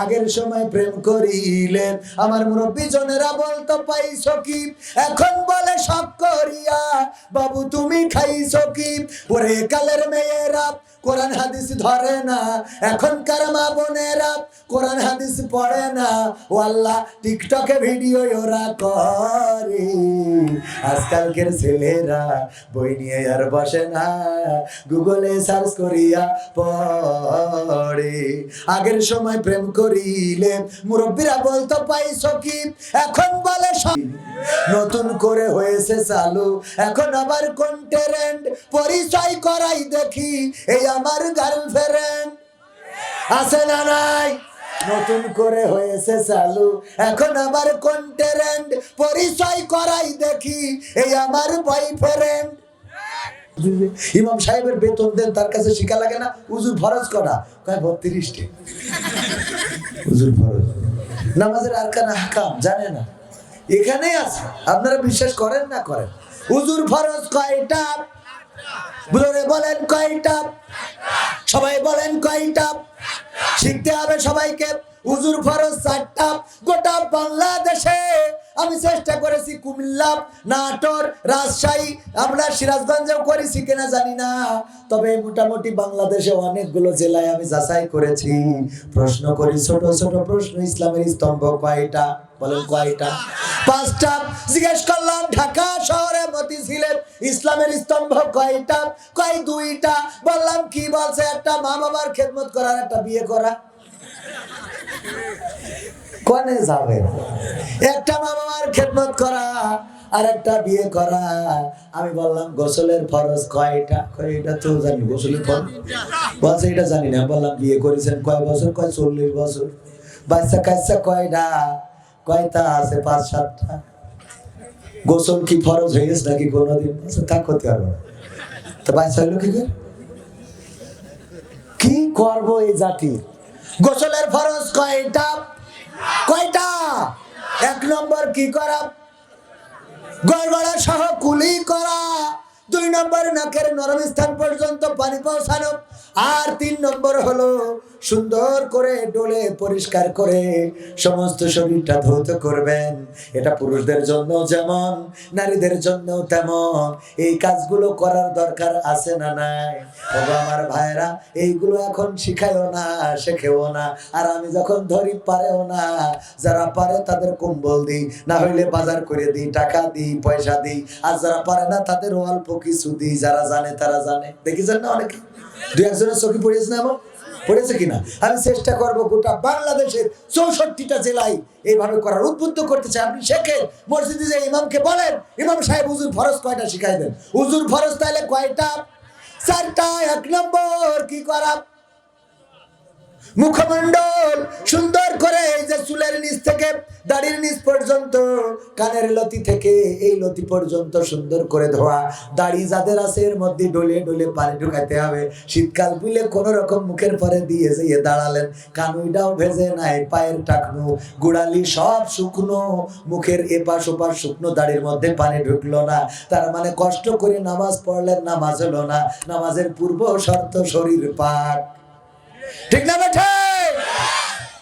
আগের সময় প্রেম করিলেন। আমার মুরব্বী জনেরা বলতো, পাইছো কি? এখন বলে শখ করিয়া, বাবু তুমি খাইছো কি? ওরে কালের মেয়েরা কোরআন হাদিস ধরে না, এখনকার মা বোনেরা কোরআন হাদিস পড়ে না। ও আল্লাহ, টিকটকে ভিডিও ওরা করে। আজকালকের ছেলেরা বই নিয়ে আর বসে না, গুগলে সার্চ করিয়া পড়ে। আগের সময় প্রেম করিলে মুরব্বীরা বলতো, পাইছো কি? এখন বলে নতুন করে হয়েছে চালু। এখন আবার কোন ট্রেন্ড পরিচয় করাই দেখি, এই আমার গার্লফ্রেন্ড আছে না নাই? নতুন করে হয়েছে চালু। এখন আবার কোন ট্রেন্ড পরিচয় করাই দেখি, এই আমার বয়ফ্রেন্ড ইমাম সাহেবের বেতন দেন, তার কাছে শিখা লাগে না। উজুর ফরজ করা কয়, বত্রিশটি। উজুর ফরজ। নামাজের আর কানা হাকাম জানে না। এখানেই আছে। আপনারা বিশ্বাস করেন না করেন? উজুর ফরজ কয়টা? বুঝলে বলেন কয়টা? সবাই বলেন কয়টা? শিখতে হবে সবাইকে। উজুর ফরজ চারটা। গোটা বাংলাদেশে আমি চেষ্টা করেছি কুমিল্লা, নাটোর, রাজশাহী, আমরা সিরাজগঞ্জেও করেছি কিনা জানি না। তবে মোটামুটি বাংলাদেশে অনেকগুলো জেলায় আমি যাচাই করেছি। প্রশ্ন করি, ছোট ছোট প্রশ্ন, ইসলামের স্তম্ভ কয়টা? বলেন কয়টা? পাঁচটা। জিজ্ঞেস করলাম, ঢাকা শহরে মতি ছিলেন ইসলামের স্তম্ভ কয়টা? কয় দুইটা? বললাম, কি বলছে? একটা মা বাবার খেদমত করার, একটা বিয়ে করা। কনে যাবে? একটা মা বাবার খেদমত করা আর একটা বিয়ে করা। আমি বললাম, গোসলের ফরজ কয়টা? কয়, এটা তো জানি, গোসলের ফরজ? বলছে, এটা জানি না। বললাম, বিয়ে করেছেন কয় বছর? কয়, চল্লিশ বছর। বাচ্চা কাচ্চা কয়টা? কয়টা আছে? পাঁচ, সাতটা। গোসল কি ফরজ হয়েছে নাকি কোনোদিন? তা করতে পারব তো বাচ্চা হইল কি কি করব এই জাতি? গোসলের ফরজ কয়টা? কয়টা? এক নম্বর কি করা? গড়গড়া সহ কুলি করা। দুই নম্বর নাকের নরম স্থান পর্যন্ত পানি পৌঁছানো। আর তিন নম্বর হলো সুন্দর করে ডোলে পরিষ্কার করে সমস্ত শরীরটা ধৌত করবেন। এটা পুরুষদের জন্য যেমন, নারীদের জন্য তেমন। এই কাজগুলো করার দরকার আছে না নাই? তবে আমার ভাইরা এইগুলো এখন শিখায়ও না, শেখেও না। আর আমি যখন ধরি, পারেও না। যারা পারে তাদের কম্বল দিই, না হইলে বাজার করে দিই, টাকা দিই, পয়সা দিই। আর যারা পারে না তাদের অল্প কিছু দিই, যারা জানে তারা জানে। দেখেছেন না অনেকে? দু একজনের চোখে পড়েছে না এমন? পড়েছে কিনা? আমি চেষ্টা করব গোটা বাংলাদেশের চৌষট্টিটা জেলায় এইভাবে করার উদ্বুদ্ধ করতে চাই। আপনি শেখেন, মসজিদে যে ইমামকে বলেন, ইমাম সাহেব উজুর ফরজ কয়টা শিখাই দেন উজুর ফরজ তাহলে কয়টা? চারটা, এক নম্বর, কি করা? মুখমণ্ডল সুন্দর করে এই যে চুলের নিচ থেকে, দাড়ির নিচ পর্যন্ত, কানের লতি থেকে এই লতি পর্যন্ত সুন্দর করে ধোয়া। দাড়ি যাদের আছে এর মধ্যে ডলে ডলে পানি ঢুকাইতে হবে। শীতকাল পিলে কোনো রকম মুখের পরে দিয়ে যেয়ে দাঁড়ালেন। কানুইটাও ভেজে নাই, পায়ের টাকনু। গুড়ালি সব শুকনো। মুখের এপাশ ওপাশ শুকনো দাড়ির মধ্যে পানি ঢুকলো না। তার মানে কষ্ট করে নামাজ পড়লেন, নামাজ হলো না। নামাজের পূর্ব শর্ত শরীর পাক। ঠিক না বেঠে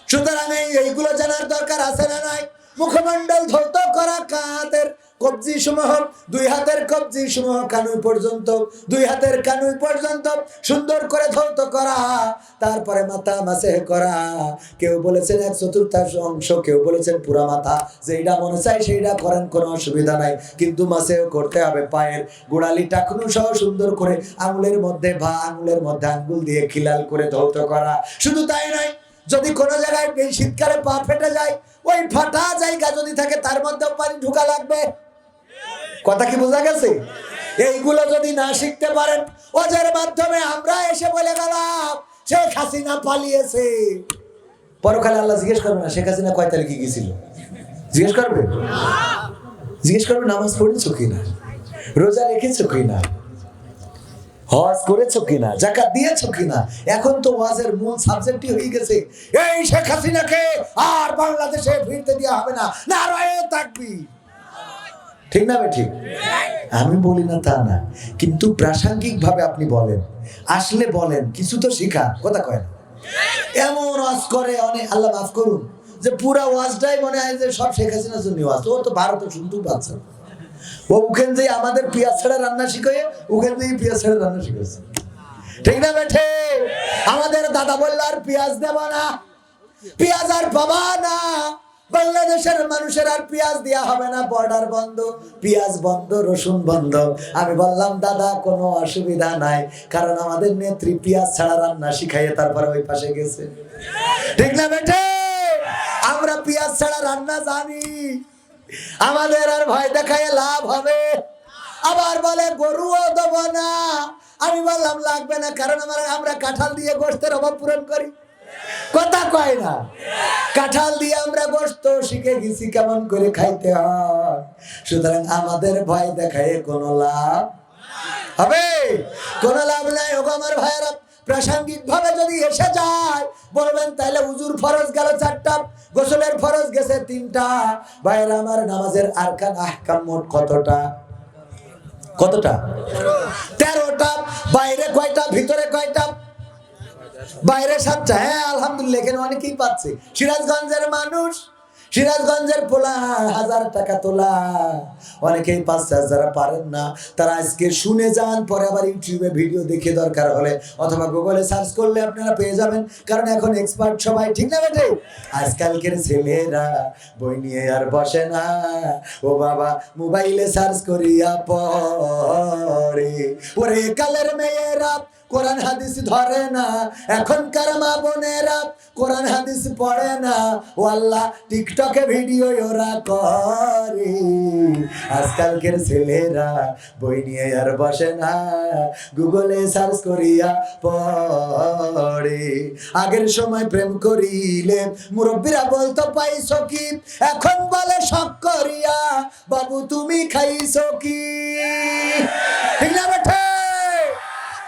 সুতরাং এই এইগুলো জানার দরকার আছে না নাই? মুখমণ্ডল ধৌত করা কাহাতের কবজি সমূহ, দুই হাতের কবজি সমূহ কানুই পর্যন্ত, দুই হাতের কানুই পর্যন্ত সুন্দর করে ধৌত করা, তারপরে মাথা মাসে করা। কেউ বলেছেন এক চতুর্থাংশ অংশ, কেউ বলেছেন পুরা মাথা। যেইটা মনে চাই সেইটা করেন, কোনো অসুবিধা নাই। কিন্তু মাসেও করতে হবে পায়ের গোড়ালি টাকনু সহ সুন্দর করে আঙুলের মধ্যে বা আঙুলের মধ্যে আঙ্গুল দিয়ে খিলাল করে ধৌত করা। শুধু তাই নয়, যদি কোনো জায়গায় শীতকালে পা ফেটে যায়, ওই ফাটা জায়গা যদি থাকে, তার মধ্যেও পানি ঢুকা লাগবে। কথা কি বোঝা গেছে? এইগুলো যদি না শিখতে পারেন ওদের মাধ্যমে আমরা এসে বলে গেলাম, শেখ হাসিনা পালিয়েছে। পরকালে আল্লাহ জিজ্ঞেস করবে না, শেখ হাসিনা কয় তারিখে গিয়েছিল জিজ্ঞেস করবে? জিজ্ঞেস করবে, নামাজ পড়েছো কিনা? রোজা রেখেছো কিনা? হজ করেছ কিনা? জাকাত দিয়েছ কিনা? এখন তো ওয়াজের মূল সাবজেক্টই হয়ে গেছে। এই শেখ হাসিনাকে আর বাংলাদেশে ফিরতে দেওয়া হবে না। না রয়ে থাকবি ঠিক না ঠিক আমি বলি না তা না, কিন্তু প্রাসঙ্গিক ভাবে আপনি বলেন। আসলে বলেন, কিছু তো শিখা কথা কয় না। এমন ওয়াজ করে অনেক আল্লাহ মাফ করুন, যে পুরা ওয়াজটাই মনে হয় যে সব শেখ হাসিনার জন্য ওয়াজ। ও তো ভারতে শুনতেও পাচ্ছে না। ও ওখান থেকে আমাদের পিঁয়াজ ছাড়া রান্না শিখে ওখান থেকে পিঁয়াজ ছাড়া রান্না শিখেছে ঠিক না বেঠে আমাদের দাদা বলল, আর পেঁয়াজ দেব না, পেঁয়াজ আর পাবা না। বাংলাদেশের মানুষের আর পেঁয়াজ দেওয়া হবে না বর্ডার বন্ধ, পেঁয়াজ বন্ধ, রসুন বন্ধ। আমি বললাম, দাদা, কোনো অসুবিধা নাই, কারণ আমাদের নেত্রী পেঁয়াজ ছাড়া রান্না শিখাইয়ে তারপরে ওই পাশে গেছে। ঠিক না বেটে? আমরা পেঁয়াজ ছাড়া রান্না জানি। আমাদের আর ভয় দেখায় লাভ হবে। আবার বলে, গরুও দেবো না। আমি বললাম, লাগবে না, কারণ আমার আমরা কাঁঠাল দিয়ে গোষ্ঠের অভাব পূরণ করি। কথা কয় না। কাঁঠাল দিয়ে আমরা গোস্ত শিখে গেছি কেমন করে খাইতে হয়। সুতরাং আমাদের ভয় দেখায় কোনো লাভ হবে? কোনো লাভ নাই। হোক আমার ভাইয়েরা প্রাসঙ্গিক ভাবে যদি এসে যায়, বলবেন তাহলে উজুর ফরজ গেল চারটা, গোসলের ফরজ গেছে তিনটা। ভাইয়েরা, আমার নামাজের আরকান আহকাম মোট কতটা? কতটা? তেরোটা। বাইরে কয়টা, ভিতরে কয়টা? বাইরে সাতটা হ্যাঁ আলহামদুলিল্লাহ এখানে অনেকেই পাচ্ছে। সিরাজগঞ্জের মানুষ সিরাজগঞ্জের পোলা, হাজার টাকা তোলা। অনেকেই পাচ্ছে আর যারা পারেন না, তারা আজকে শুনে যান, পরে আবার ইউটিউবে ভিডিও দেখে দরকার হলে, অথবা গুগলে সার্চ করলে আপনারা পেয়ে যাবেন, কারণ এখন এক্সপার্ট সবাই ঠিক না বেটে আজকালকের ছেলেরা বই নিয়ে আর বসে না। ও বাবা, মোবাইলে সার্চ করিয়া পড়ে। ওরে কালের মেয়েরা, কোরআন হাদিস ধরে না। এখনকার মা বোনেরা, কোরআন হাদিস পড়ে না। ও আল্লাহ, টিকটকে ভিডিও ওরা করে। আজকালকের ছেলেরা বই নিয়ে আর বসে না। গুগলে সার্চ করিয়া পড়ে। আগের সময় প্রেম করিলে মুরব্বীরা বলতো, পাইছো কি? এখন বলে শখ করিয়া। বাবু, তুমি খাইছো কি? ঠিক না বেঠে?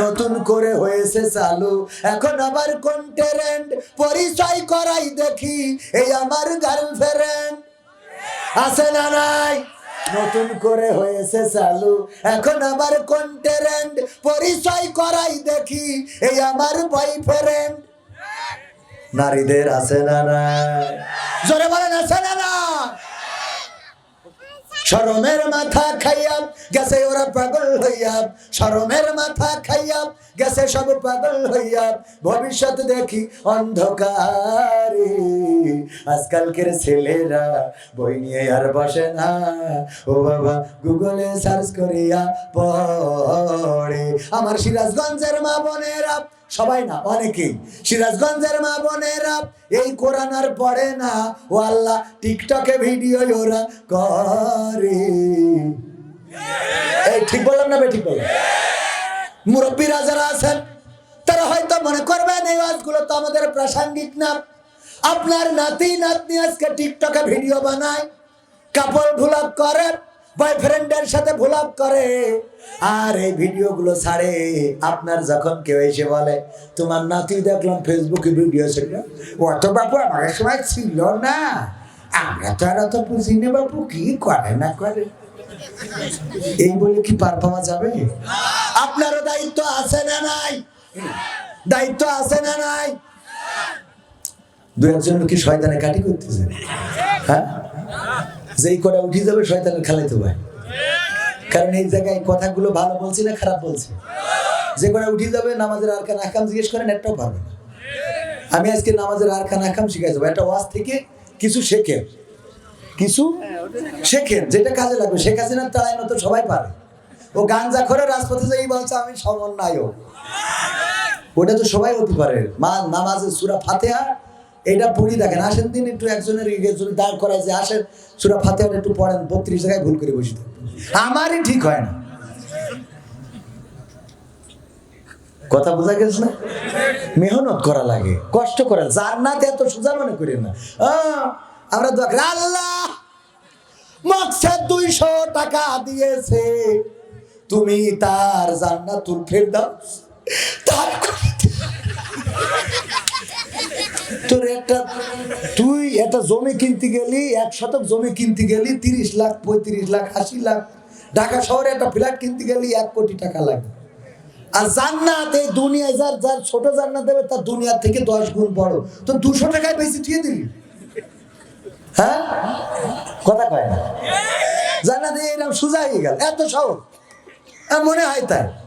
নতুন করে হয়েছে চালু। এখন আবার কোন ট্রেন্ড পরিচয় করাই দেখি, এই আমার গার্লফ্রেন্ড আছে না নাই? নতুন করে হয়েছে চালু। এখন আবার কোন ট্রেন্ড পরিচয় করাই দেখি, এই আমার বয়ফ্রেন্ড নারীদের আছে না নাই? জোরে বলেন, আছে না না শরমের মাথা খাইয়া গেছে ওরা পাগল হইয়া। শরমের মাথা খাইয়া গেছে সব পাগল হইয়া। ভবিষ্যৎ দেখি অন্ধকারে। আজকালকের ছেলেরা বই নিয়ে আর বসে না। ও বাবা, গুগলে সার্চ করিয়া পড়ে। আমার সিরাজগঞ্জের মা বোনেরা সবাই না, অনেকেই। সিরাজগঞ্জের মা বোনেরা এই কোরআন আর পড়ে না। ও আল্লাহ, টিকটকে ভিডিও ওরা করে। এই, ঠিক বললাম না ঠিক বললাম? মুরব্বীরা যারা আছেন, তারা হয়তো মনে করবেন এই ওয়াজগুলো তো আমাদের প্রাসঙ্গিক না। আপনার নাতি, নাতনি আজকে টিকটকে ভিডিও বানায়, কাপড় ভুলাপ করে বয়ফ্রেন্ডের সাথে ভুলাপ করে। আর এই ভিডিওগুলো ছাড়ে। আপনার যখন কেউ এসে বলে, তোমার নাতি দেখলাম ফেসবুকে ভিডিও ছিল। অত বাবু আমার সময় ছিল না। আমরা তো আর অত বুঝি না বাবু কি করে না করে? এই বলে কি পার পাওয়া যাবে? আপনারও দায়িত্ব আছে না নাই? দায়িত্ব আছে না নাই? দু একজন কি শয়তানে কাটি করতেছে? হ্যাঁ? যেই করে উঠে যাবে শয়তানের খেলাইতে ভাই কারণ এই জায়গায় কথাগুলো ভালো বলছি না খারাপ বলছি? যে করে উঠে যাবে নামাজের আর খান আকাম জিজ্ঞেস করেন, একটাও পারবে না। আমি আজকে নামাজের আর খান আকাম শিখাই যাব একটা ওয়াজ থেকে কিছু শেখেন কিছু শেখেন যেটা কাজে লাগবে। শেখ হাসিনার তাড়াই তো সবাই পারে। ও গাঞ্জা করে, রাজপথে যাই বলছে, আমি সমন্বয়ক। ওটা তো সবাই হতে পারে। মা নামাজের সুরা ফাতেহা এটা পড়ি দেখেন, আসেন দিন একটু একজনের একজন দাঁড় করায় যে আসেন, সুরা ফাতেহা একটু পড়েন, বত্রিশ জায়গায় ভুল করে বসে আমারই ঠিক হয় না। কথা বোঝা গেছে না? মেহনত করা লাগে, কষ্ট করা জান্নাত এত সোজা মনে করি না। আমরা আল্লাহ দুইশো টাকা দিয়েছে। তুমি তার জান্নাতুল করে দিও। তোর একটা তুই একটা জমি কিনতে গেলি, এক শতক জমি কিনতে গেলি, তিরিশ লাখ, পঁয়ত্রিশ লাখ, আশি লাখ। ঢাকা শহরে একটা ফ্ল্যাট কিনতে গেলি, এক কোটি টাকা লাগে আর জান্নাত, এই দুনিয়ায় যার যার ছোট জান্নাত দেবে, তার দুনিয়ার থেকে দশ গুণ বড়। তো দুশো টাকায় বেশি দিয়ে দিলি? হ্যাঁ? কথা কয় না। জান্নাত এরকম সোজা হয়ে গেল। এত সহজ। আর মনে হয় তাই।